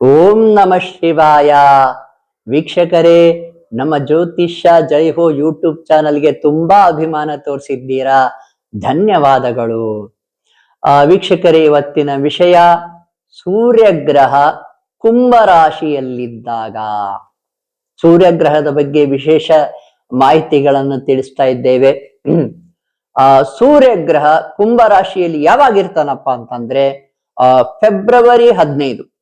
ಓಂ ನಮ ಶಿವಾಯ. ವೀಕ್ಷಕರೇ ನಮ್ಮ ಜ್ಯೋತಿಷ್ಯ ಜೈ ಹೋ ಯೂಟ್ಯೂಬ್ ಚಾನಲ್ಗೆ ತುಂಬಾ ಅಭಿಮಾನ ತೋರಿಸಿದ್ದೀರಾ? ಧನ್ಯವಾದಗಳು. ಆ, ವೀಕ್ಷಕರೇ ಇವತ್ತಿನ ವಿಷಯ ಸೂರ್ಯಗ್ರಹ ಕುಂಭರಾಶಿಯಲ್ಲಿದ್ದಾಗ. ಸೂರ್ಯಗ್ರಹದ ಬಗ್ಗೆ ವಿಶೇಷ ಮಾಹಿತಿಗಳನ್ನು ತಿಳಿಸ್ತಾ ಇದ್ದೇವೆ. ಆ ಸೂರ್ಯಗ್ರಹ ಕುಂಭರಾಶಿಯಲ್ಲಿ ಯಾವಾಗಿರ್ತಾನಪ್ಪ ಅಂತಂದ್ರೆ ಫೆಬ್ರವರಿ ಹದಿನೈದು.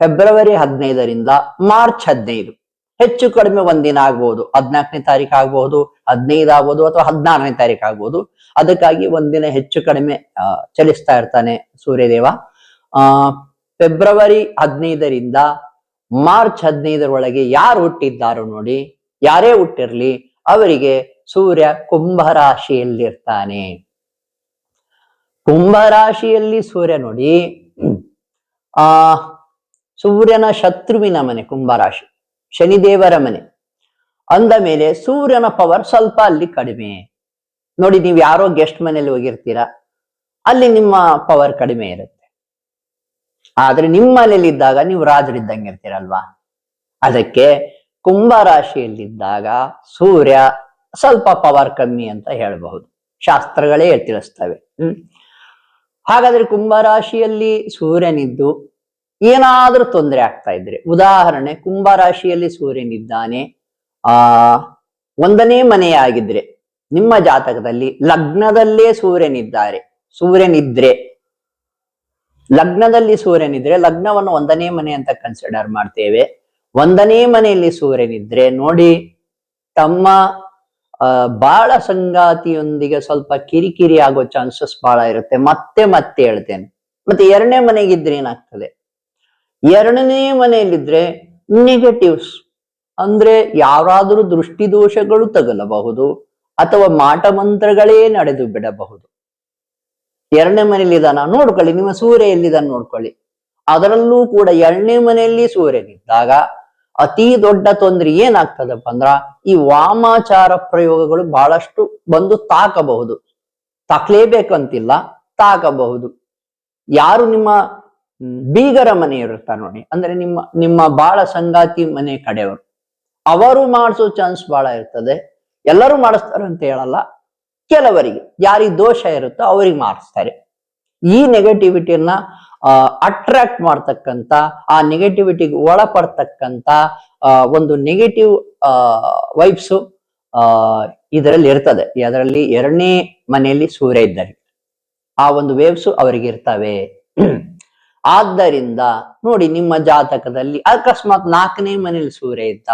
ಫೆಬ್ರವರಿ ಹದಿನೈದರಿಂದ ಮಾರ್ಚ್ ಹದಿನೈದು. ಹೆಚ್ಚು ಕಡಿಮೆ ಒಂದಿನ ಆಗ್ಬಹುದು ಹದಿನಾಲ್ಕನೇ ತಾರೀಕು ಆಗ್ಬಹುದು ಹದಿನೈದು ಆಗ್ಬಹುದು ಅಥವಾ ಹದಿನಾರನೇ ತಾರೀಕು ಆಗ್ಬಹುದು ಅದಕ್ಕಾಗಿ ಒಂದಿನ ಹೆಚ್ಚು ಕಡಿಮೆ ಚಲಿಸ್ತಾ ಇರ್ತಾನೆ ಸೂರ್ಯದೇವ. ಆ ಫೆಬ್ರವರಿ ಹದಿನೈದರಿಂದ ಮಾರ್ಚ್ ಹದಿನೈದರೊಳಗೆ ಯಾರು ಹುಟ್ಟಿದ್ದಾರೋ ನೋಡಿ, ಯಾರೇ ಹುಟ್ಟಿರ್ಲಿ, ಅವರಿಗೆ ಸೂರ್ಯ ಕುಂಭರಾಶಿಯಲ್ಲಿರ್ತಾನೆ. ಕುಂಭರಾಶಿಯಲ್ಲಿ ಸೂರ್ಯ ನೋಡಿ, ಆ ಸೂರ್ಯನ ಶತ್ರುವಿನ ಮನೆ, ಕುಂಭರಾಶಿ, ಶನಿದೇವರ ಮನೆ. ಅಂದ ಮೇಲೆ ಸೂರ್ಯನ ಪವರ್ ಸ್ವಲ್ಪ ಅಲ್ಲಿ ಕಡಿಮೆ. ನೋಡಿ, ನೀವು ಯಾರೋ ಗೆಸ್ಟ್ ಮನೆಯಲ್ಲಿ ಹೋಗಿರ್ತೀರಾ, ಅಲ್ಲಿ ನಿಮ್ಮ ಪವರ್ ಕಡಿಮೆ ಇರುತ್ತೆ. ಆದ್ರೆ ನಿಮ್ಮ ಮನೇಲಿದ್ದಾಗ ನೀವು ರಾಜರಿದ್ದಂಗೆ ಇರ್ತೀರಲ್ವಾ? ಅದಕ್ಕೆ ಕುಂಭ ಕುಂಭರಾಶಿಯಲ್ಲಿದ್ದಾಗ ಸೂರ್ಯ ಸ್ವಲ್ಪ ಪವರ್ ಕಮ್ಮಿ ಅಂತ ಹೇಳಬಹುದು. ಶಾಸ್ತ್ರಗಳೇ ತಿಳಿಸ್ತವೆ. ಹ್ಮ್. ಹಾಗಾದ್ರೆ ಕುಂಭರಾಶಿಯಲ್ಲಿ ಸೂರ್ಯನಿದ್ದು ಏನಾದ್ರೂ ತೊಂದರೆ ಆಗ್ತಾ ಇದ್ರೆ, ಉದಾಹರಣೆ, ಕುಂಭರಾಶಿಯಲ್ಲಿ ಸೂರ್ಯನಿದ್ದಾನೆ, ಆ, ಒಂದನೇ ಮನೆಯಾಗಿದ್ರೆ, ನಿಮ್ಮ ಜಾತಕದಲ್ಲಿ ಲಗ್ನದಲ್ಲೇ ಸೂರ್ಯನಿದ್ದಾರೆ, ಸೂರ್ಯನಿದ್ರೆ, ಲಗ್ನದಲ್ಲಿ ಸೂರ್ಯನಿದ್ರೆ ಲಗ್ನವನ್ನು ಒಂದನೇ ಮನೆ ಅಂತ ಕನ್ಸಿಡರ್ ಮಾಡ್ತೇವೆ. ಒಂದನೇ ಮನೆಯಲ್ಲಿ ಸೂರ್ಯನಿದ್ರೆ ನೋಡಿ, ತಮ್ಮ ಬಹಳ ಸಂಗಾತಿಯೊಂದಿಗೆ ಸ್ವಲ್ಪ ಕಿರಿಕಿರಿ ಆಗೋ ಚಾನ್ಸಸ್ ಬಹಳ ಇರುತ್ತೆ. ಮತ್ತೆ ಮತ್ತೆ ಹೇಳ್ತೇನೆ. ಮತ್ತೆ ಎರಡನೇ ಮನೆಗಿದ್ರೆ ಏನಾಗ್ತದೆ? ಎರಡನೇ ಮನೆಯಲ್ಲಿದ್ರೆ ನೆಗೆಟಿವ್ಸ್ ಅಂದ್ರೆ ಯಾರಾದರೂ ದೃಷ್ಟಿದೋಷಗಳು ತಗಲಬಹುದು ಅಥವಾ ಮಾಟ ಮಂತ್ರಗಳೇ ನಡೆದು ಬಿಡಬಹುದು. ಎರಡನೇ ಮನೆಯಲ್ಲಿದ್ದಾನ ನೋಡ್ಕೊಳ್ಳಿ, ನಿಮ್ಮ ಸೂರ್ಯ ಎಲ್ಲಿದ್ದಾನೆ ನೋಡ್ಕೊಳ್ಳಿ. ಅದರಲ್ಲೂ ಕೂಡ ಎರಡನೇ ಮನೆಯಲ್ಲಿ ಸೂರ್ಯನಿದ್ದಾಗ ಅತಿ ದೊಡ್ಡ ತೊಂದರೆ ಏನಾಗ್ತದಪ್ಪ ಅಂದ್ರ ಈ ವಾಮಾಚಾರ ಪ್ರಯೋಗಗಳು ಬಹಳಷ್ಟು ಬಂದು ತಾಕಬಹುದು. ತಾಕ್ಲೇಬೇಕಂತಿಲ್ಲ, ತಾಕಬಹುದು. ಯಾರು ನಿಮ್ಮ ಬೀಗರ ಮನೆ ಇರ್ತಾರೆ ನೋಡಿ. ಅಂದ್ರೆ ನಿಮ್ಮ ನಿಮ್ಮ ಬಾಳ ಸಂಗಾತಿ ಮನೆ ಕಡೆಯವರು. ಅವರು ಮಾಡಿಸೋ ಚಾನ್ಸ್ ಬಹಳ ಇರ್ತದೆ. ಎಲ್ಲರೂ ಮಾಡಿಸ್ತಾರೆ ಅಂತ ಹೇಳಲ್ಲ. ಕೆಲವರಿಗೆ ಯಾರಿಗೆ ದೋಷ ಇರುತ್ತೋ ಅವ್ರಿಗೆ ಮಾಡಿಸ್ತಾರೆ. ಈ ನೆಗೆಟಿವಿಟಿಯನ್ನ ಅಟ್ರಾಕ್ಟ್ ಮಾಡ್ತಕ್ಕಂತ ಆ ನೆಗೆಟಿವಿಟಿಗೆ ಒಳಪಡ್ತಕ್ಕಂತ ಆ, ಒಂದು ನೆಗೆಟಿವ್ ವೈಬ್ಸ್ ಇದರಲ್ಲಿ ಇರ್ತದೆ. ಅದರಲ್ಲಿ ಎರಡನೇ ಮನೆಯಲ್ಲಿ ಸೂರ್ಯ ಇದ್ದಾರೆ. ಆ ಒಂದು ವೇವ್ಸು ಅವರಿಗೆ ಇರ್ತವೆ. ಆದ್ದರಿಂದ ನೋಡಿ ನಿಮ್ಮ ಜಾತಕದಲ್ಲಿ ಅಕಸ್ಮಾತ್ ನಾಲ್ಕನೇ ಮನೇಲಿ ಸೂರ್ಯ ಇದ್ದ,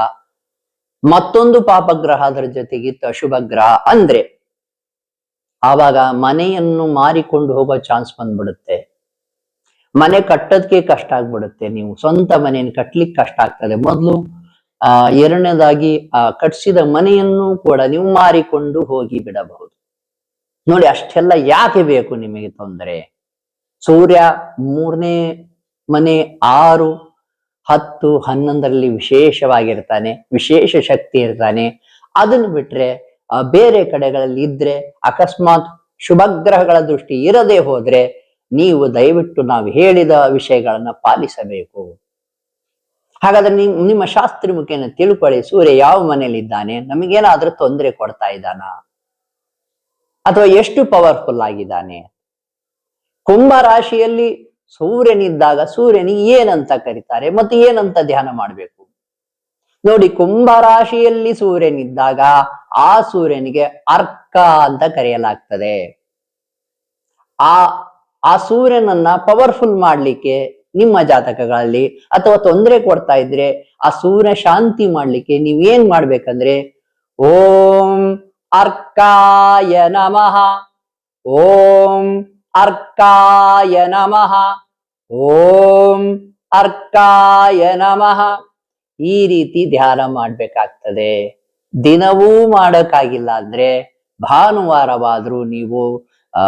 ಮತ್ತೊಂದು ಪಾಪಗ್ರಹ ಅದರ ಜೊತೆಗಿತ್ತು ಅಶುಭ ಗ್ರಹ ಅಂದ್ರೆ ಆವಾಗ ಮನೆಯನ್ನು ಮಾರಿಕೊಂಡು ಹೋಗೋ ಚಾನ್ಸ್ ಬಂದ್ಬಿಡುತ್ತೆ. ಮನೆ ಕಟ್ಟೋದಕ್ಕೆ ಕಷ್ಟ ಆಗ್ಬಿಡುತ್ತೆ. ನೀವು ಸ್ವಂತ ಮನೆಯನ್ನು ಕಟ್ಲಿಕ್ಕೆ ಕಷ್ಟ ಆಗ್ತದೆ. ಮೊದಲು, ಆ, ಎರಡನೇದಾಗಿ, ಆ ಕಟ್ಸಿದ ಮನೆಯನ್ನು ಕೂಡ ನೀವು ಮಾರಿಕೊಂಡು ಹೋಗಿ ಬಿಡಬಹುದು. ನೋಡಿ, ಅಷ್ಟೆಲ್ಲ ಯಾಕೆ ಬೇಕು ನಿಮಗೆ ತೊಂದರೆ? ಸೂರ್ಯ ಮೂರನೇ ಮನೆ ಆರು ಹತ್ತು ಹನ್ನೊಂದರಲ್ಲಿ ವಿಶೇಷವಾಗಿರ್ತಾನೆ, ವಿಶೇಷ ಶಕ್ತಿ ಇರ್ತಾನೆ. ಅದನ್ನು ಬಿಟ್ರೆ ಬೇರೆ ಕಡೆಗಳಲ್ಲಿ ಇದ್ರೆ, ಅಕಸ್ಮಾತ್ ಶುಭಗ್ರಹಗಳ ದೃಷ್ಟಿ ಇರದೆ ಹೋದ್ರೆ, ನೀವು ದಯವಿಟ್ಟು ನಾವು ಹೇಳಿದ ವಿಷಯಗಳನ್ನ ಪಾಲಿಸಬೇಕು. ಹಾಗಾದ್ರೆ ನಿಮ್, ನಿಮ್ಮ ಶಾಸ್ತ್ರಿ ಮುಖೇನ ತಿಳ್ಕೊಳ್ಳಿ, ಸೂರ್ಯ ಯಾವ ಮನೆಯಲ್ಲಿದ್ದಾನೆ, ನಮಗೇನಾದ್ರೂ ತೊಂದರೆ ಕೊಡ್ತಾ ಇದ್ದಾನ? ಅಥವಾ ಎಷ್ಟು ಪವರ್ಫುಲ್ ಆಗಿದ್ದಾನೆ? ಕುಂಭ ರಾಶಿಯಲ್ಲಿ ಸೂರ್ಯನಿದ್ದಾಗ ಸೂರ್ಯನಿಗೆ ಏನಂತ ಕರೀತಾರೆ ಮತ್ತು ಏನಂತ ಧ್ಯಾನ ಮಾಡಬೇಕು? ನೋಡಿ, ಕುಂಭ ರಾಶಿಯಲ್ಲಿ ಸೂರ್ಯನಿದ್ದಾಗ ಆ ಸೂರ್ಯನಿಗೆ ಅರ್ಕ ಅಂತ ಕರೆಯಲಾಗ್ತದೆ. ಆ ಆ ಸೂರ್ಯನನ್ನ ಪವರ್ಫುಲ್ ಮಾಡ್ಲಿಕ್ಕೆ ನಿಮ್ಮ ಜಾತಕಗಳಲ್ಲಿ ಅಥವಾ ತೊಂದರೆ ಕೊಡ್ತಾ ಇದ್ರೆ ಆ ಸೂರ್ಯ ಶಾಂತಿ ಮಾಡ್ಲಿಕ್ಕೆ ನೀವೇನ್ ಮಾಡ್ಬೇಕಂದ್ರೆ, ಓಂ ಅರ್ಕಾಯ ನಮಃ, ಓಂ ಅರ್ಕಾಯ ನಮಃ ಓಂ ಅರ್ಕಾಯ ನಮಃ ಈ ರೀತಿ ಧ್ಯಾನ ಮಾಡ್ಬೇಕಾಗ್ತದೆ. ದಿನವೂ ಮಾಡಕ್ಕಾಗಿಲ್ಲ ಅಂದ್ರೆ ಭಾನುವಾರವಾದರೂ ನೀವು, ಆ,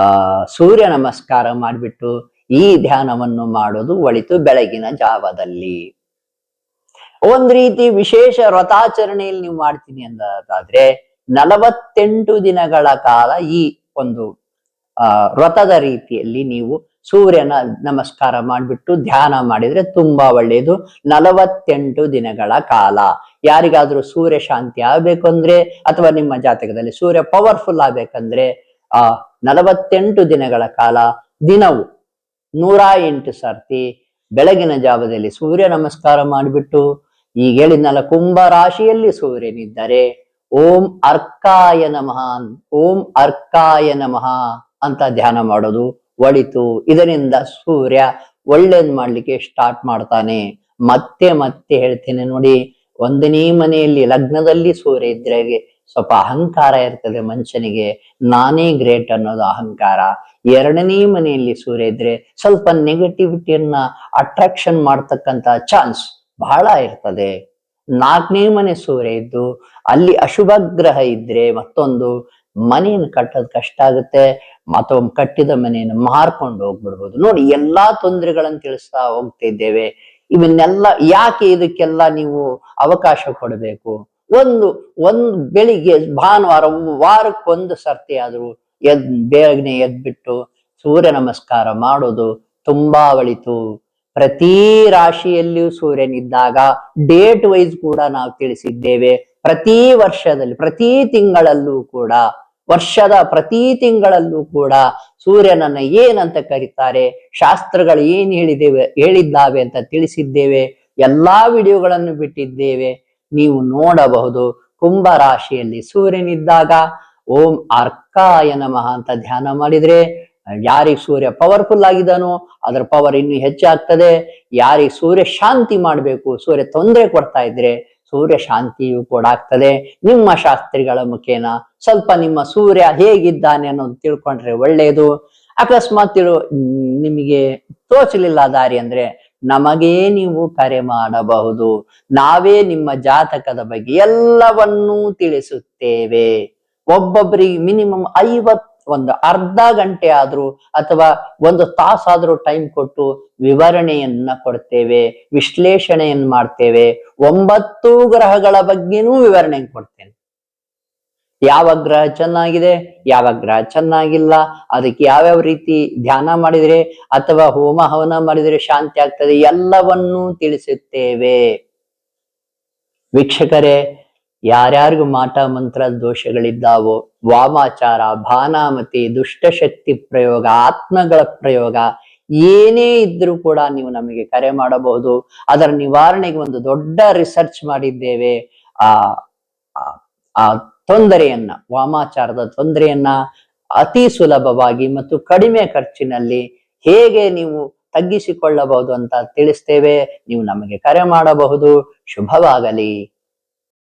ಸೂರ್ಯ ನಮಸ್ಕಾರ ಮಾಡಿಬಿಟ್ಟು ಈ ಧ್ಯಾನವನ್ನು ಮಾಡೋದು ಒಳಿತು ಬೆಳಗಿನ ಜಾವದಲ್ಲಿ. ಒಂದ್ ರೀತಿ ವಿಶೇಷ ವ್ರತಾಚರಣೆಯಲ್ಲಿ ನೀವು ಮಾಡ್ತೀನಿ ಅನ್ನೋದಾದ್ರೆ ನಲವತ್ತೆಂಟು ದಿನಗಳ ಕಾಲ ಈ ಒಂದು ಆ ವ್ರತದ ರೀತಿಯಲ್ಲಿ ನೀವು ಸೂರ್ಯನ ನಮಸ್ಕಾರ ಮಾಡಿಬಿಟ್ಟು ಧ್ಯಾನ ಮಾಡಿದ್ರೆ ತುಂಬಾ ಒಳ್ಳೆಯದು. ನಲವತ್ತೆಂಟು ದಿನಗಳ ಕಾಲ. ಯಾರಿಗಾದ್ರೂ ಸೂರ್ಯ ಶಾಂತಿ ಆಗ್ಬೇಕು ಅಂದ್ರೆ ಅಥವಾ ನಿಮ್ಮ ಜಾತಕದಲ್ಲಿ ಸೂರ್ಯ ಪವರ್ಫುಲ್ ಆಗ್ಬೇಕಂದ್ರೆ, ಆ, ನಲವತ್ತೆಂಟು ದಿನಗಳ ಕಾಲ ದಿನವು ನೂರ ಎಂಟು ಸರ್ತಿ ಬೆಳಗಿನ ಜಾವದಲ್ಲಿ ಸೂರ್ಯ ನಮಸ್ಕಾರ ಮಾಡಿಬಿಟ್ಟು ಈಗ ಹೇಳಿದ್ನಲ್ಲ ಕುಂಭ ರಾಶಿಯಲ್ಲಿ ಸೂರ್ಯನಿದ್ದರೆ, ಓಂ ಅರ್ಕಾಯ ನಮಃ, ಓಂ ಅರ್ಕಾಯ ನಮಃ. ಅಂತ ಧ್ಯಾನ ಮಾಡೋದು ಒಳಿತು. ಇದರಿಂದ ಸೂರ್ಯ ಒಳ್ಳೇದ್ ಮಾಡ್ಲಿಕ್ಕೆ ಸ್ಟಾರ್ಟ್ ಮಾಡ್ತಾನೆ. ಮತ್ತೆ ಮತ್ತೆ ಹೇಳ್ತೇನೆ ನೋಡಿ, ಒಂದನೇ ಮನೆಯಲ್ಲಿ ಲಗ್ನದಲ್ಲಿ ಸೂರ್ಯ ಇದ್ರೆ ಸ್ವಲ್ಪ ಅಹಂಕಾರ ಇರ್ತದೆ ಮನುಷ್ಯನಿಗೆ. ನಾನೇ ಗ್ರೇಟ್ ಅನ್ನೋದು ಅಹಂಕಾರ. ಎರಡನೇ ಮನೆಯಲ್ಲಿ ಸೂರ್ಯ ಇದ್ರೆ ಸ್ವಲ್ಪ ನೆಗೆಟಿವಿಟಿಯನ್ನ ಅಟ್ರಾಕ್ಷನ್ ಮಾಡ್ತಕ್ಕಂತ ಚಾನ್ಸ್ ಬಹಳ ಇರ್ತದೆ. ನಾಲ್ಕನೇ ಮನೆ ಸೂರ್ಯ ಇದ್ದು ಅಲ್ಲಿ ಅಶುಭ ಗ್ರಹ ಇದ್ರೆ ಮತ್ತೊಂದು ಮನೆಯನ್ನು ಕಟ್ಟೋದು ಕಷ್ಟ ಆಗುತ್ತೆ ಅಥವಾ ಕಟ್ಟಿದ ಮನೆಯನ್ನು ಮಾರ್ಕೊಂಡು ಹೋಗ್ಬಿಡ್ಬೋದು. ನೋಡಿ, ಎಲ್ಲಾ ತೊಂದರೆಗಳನ್ನು ತಿಳಿಸ್ತಾ ಹೋಗ್ತಾ ಇದ್ದೇವೆ. ಇವನ್ನೆಲ್ಲ ಯಾಕೆ ಇದಕ್ಕೆಲ್ಲ ನೀವು ಅವಕಾಶ ಕೊಡಬೇಕು? ಒಂದು ಒಂದು ಬೆಳಿಗ್ಗೆ ಭಾನುವಾರ ವಾರಕ್ಕೊಂದು ಸರ್ತಿ ಆದ್ರೂ ಎದ್, ಬೇಗನೆ ಎದ್ಬಿಟ್ಟು ಸೂರ್ಯ ನಮಸ್ಕಾರ ಮಾಡೋದು ತುಂಬಾ ಒಳಿತು. ಪ್ರತಿ ರಾಶಿಯಲ್ಲಿಯೂ ಸೂರ್ಯನಿದ್ದಾಗ ಡೇಟ್ ವೈಸ್ ಕೂಡ ನಾವು ತಿಳಿಸಿದ್ದೇವೆ. ಪ್ರತಿ ವರ್ಷದಲ್ಲಿ, ಪ್ರತಿ ತಿಂಗಳಲ್ಲೂ ಕೂಡ ವರ್ಷದ ಪ್ರತಿ ತಿಂಗಳಲ್ಲೂ ಕೂಡ ಸೂರ್ಯನನ್ನ ಏನಂತ ಕರೀತಾರೆ? ಶಾಸ್ತ್ರಗಳು ಏನ್ ಹೇಳಿದ್ದೇವೆ ಹೇಳಿದ್ದಾವೆ ಅಂತ ತಿಳಿಸಿದ್ದೇವೆ, ಎಲ್ಲಾ ವಿಡಿಯೋಗಳನ್ನು ಬಿಟ್ಟಿದ್ದೇವೆ. ನೀವು ನೋಡಬಹುದು ಕುಂಭ ರಾಶಿಯಲ್ಲಿ ಸೂರ್ಯನಿದ್ದಾಗ, ಓಂ ಅರ್ಕಾಯ ನಮಃ ಅಂತ ಧ್ಯಾನ ಮಾಡಿದ್ರೆ, ಯಾರಿಗೆ ಸೂರ್ಯ ಪವರ್ಫುಲ್ ಆಗಿದಾನೋ ಅದರ ಪವರ್ ಇನ್ನೂ ಹೆಚ್ಚಾಗ್ತದೆ. ಯಾರಿಗೆ ಸೂರ್ಯ ಶಾಂತಿ ಮಾಡಬೇಕು, ಸೂರ್ಯ ತೊಂದರೆ ಕೊಡ್ತಾ ಇದ್ರೆ ಸೂರ್ಯ ಶಾಂತಿಯು ಕೂಡ ಆಗ್ತದೆ. ನಿಮ್ಮ ಶಾಸ್ತ್ರಿಗಳ ಮುಖೇನ ಸ್ವಲ್ಪ ನಿಮ್ಮ ಸೂರ್ಯ ಹೇಗಿದ್ದಾನೆ ಅನ್ನೋದು ತಿಳ್ಕೊಂಡ್ರೆ ಒಳ್ಳೆಯದು ಅಕಸ್ಮಾತ್ ತಿಳು, ನಿಮಗೆ ತೋಚಲಿಲ್ಲ ದಾರಿ ಅಂದ್ರೆ ನಮಗೇ ನೀವು ಕರೆ ಮಾಡಬಹುದು. ನಾವೇ ನಿಮ್ಮ ಜಾತಕದ ಬಗ್ಗೆ ಎಲ್ಲವನ್ನೂ ತಿಳಿಸುತ್ತೇವೆ. ಒಬ್ಬೊಬ್ಬರಿಗೆ ಮಿನಿಮಮ್ ಐವತ್ ಒಂದು ಅರ್ಧ ಗಂಟೆ ಆದ್ರೂ ಅಥವಾ ಒಂದು ತಾಸಾದ್ರೂ ಟೈಮ್ ಕೊಟ್ಟು ವಿವರಣೆಯನ್ನ ಕೊಡ್ತೇವೆ, ವಿಶ್ಲೇಷಣೆಯನ್ನ ಮಾಡ್ತೇವೆ. ಒಂಬತ್ತು ಗ್ರಹಗಳ ಬಗ್ಗೆನೂ ವಿವರಣೆ ಕೊಡ್ತೇನೆ. ಯಾವ ಗ್ರಹ ಚೆನ್ನಾಗಿದೆ, ಯಾವ ಗ್ರಹ ಚೆನ್ನಾಗಿಲ್ಲ, ಅದಕ್ಕೆ ಯಾವ್ಯಾವ ರೀತಿ ಧ್ಯಾನ ಮಾಡಿದ್ರೆ ಅಥವಾ ಹೋಮ ಹವನ ಮಾಡಿದ್ರೆ ಶಾಂತಿ ಆಗ್ತದೆ, ಎಲ್ಲವನ್ನೂ ತಿಳಿಸುತ್ತೇವೆ. ವೀಕ್ಷಕರೇ, ಯಾರ್ಯಾರಿಗೂ ಮಾಟ ಮಂತ್ರ ದೋಷಗಳಿದ್ದಾವೋ ವಾಮಾಚಾರ ಭಾನಾಮತಿ, ದುಷ್ಟಶಕ್ತಿ ಪ್ರಯೋಗ, ಆತ್ಮಗಳ ಪ್ರಯೋಗ, ಏನೇ ಇದ್ರೂ ಕೂಡ ನೀವು ನಮಗೆ ಕರೆ ಮಾಡಬಹುದು. ಅದರ ನಿವಾರಣೆಗೆ ಒಂದು ದೊಡ್ಡ ರಿಸರ್ಚ್ ಮಾಡಿದ್ದೇವೆ. ಆ, ಆ- ತೊಂದರೆಯನ್ನ, ವಾಮಾಚಾರದ ತೊಂದರೆಯನ್ನ ಅತಿ ಸುಲಭವಾಗಿ ಮತ್ತು ಕಡಿಮೆ ಖರ್ಚಿನಲ್ಲಿ ಹೇಗೆ ನೀವು ತಗ್ಗಿಸಿಕೊಳ್ಳಬಹುದು ಅಂತ ತಿಳಿಸ್ತೇವೆ. ನೀವು ನಮಗೆ ಕರೆ ಮಾಡಬಹುದು. ಶುಭವಾಗಲಿ.